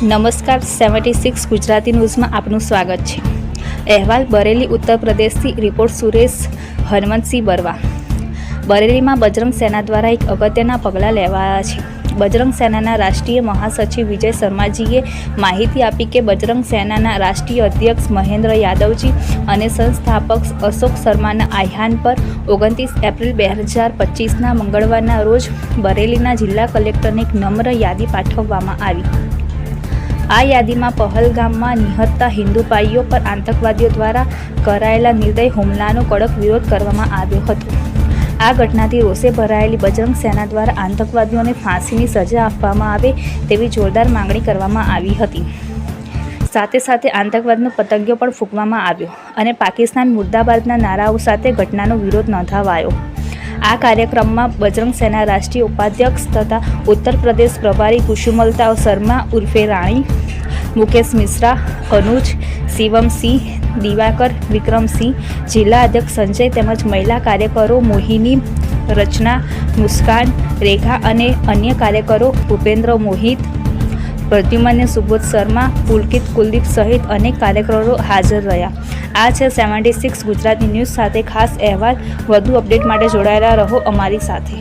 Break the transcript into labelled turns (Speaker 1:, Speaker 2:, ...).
Speaker 1: નમસ્કાર, seventy six Gujarati ન્યૂઝમાં આપનું સ્વાગત છે. અહેવાલ, બરેલી, ઉત્તર પ્રદેશથી રિપોર્ટ સુરેશ હનુમંતસિંહ બરવા. બરેલીમાં બજરંગ સેના દ્વારા એક અગત્યના પગલાં લેવાયા છે. બજરંગ સેનાના રાષ્ટ્રીય મહાસચિવ વિજય શર્માજીએ માહિતી આપી કે બજરંગ સેનાના રાષ્ટ્રીય અધ્યક્ષ મહેન્દ્ર યાદવજી અને સંસ્થાપક અશોક શર્માના આહ્વાન પર ઓગણત્રીસ એપ્રિલ બે હજાર પચીસના મંગળવારના રોજ બરેલીના જિલ્લા કલેક્ટરને એક નમ્ર યાદી પાઠવવામાં આવી. આ યાદીમાં પહલગામમાં નિહતતા હિન્દુ ભાઈઓ પર આતંકવાદીઓ દ્વારા કરાયેલા નિર્દય હુમલાનો કડક વિરોધ કરવામાં આવ્યો હતો. આ ઘટનાથી રોષે ભરાયેલી બજરંગ સેના દ્વારા આતંકવાદીઓને ફાંસીની સજા આપવામાં આવે તેવી જોરદાર માંગણી કરવામાં આવી હતી. સાથે સાથે આતંકવાદનો પતંગિયો પણ ફૂંકવામાં આવ્યો અને પાકિસ્તાન મુર્દાબાદના નારાઓ સાથે ઘટનાનો વિરોધ નોંધાવાયો. આ કાર્યક્રમમાં બજરંગ સેના રાષ્ટ્રીય ઉપાધ્યક્ષ તથા ઉત્તર પ્રદેશ પ્રભારી કુસુમલતા શર્મા ઉર્ફે રાણી, મુકેશ મિશ્રા અનુજ શિવમસિંહ દિવાકર, વિક્રમસિંહ, જિલ્લા અધ્યક્ષ સંજય તેમજ મહિલા કાર્યકરો મોહિની, રચના, મુસ્કાન, રેખા અને અન્ય કાર્યકરો ભૂપેન્દ્ર મોહિત પ્રદ્યુમન્ય સુબોધ શર્મા, પુલકિત કુલદીપ સહિત અનેક કાર્યકરો હાજર રહ્યા. આ છે સેવન્ટી સિક્સ ગુજરાતી ન્યૂઝ સાથે. ખાસ અહેવાલ વધુ અપડેટ માટે જોડાયેલા રહો અમારી સાથે.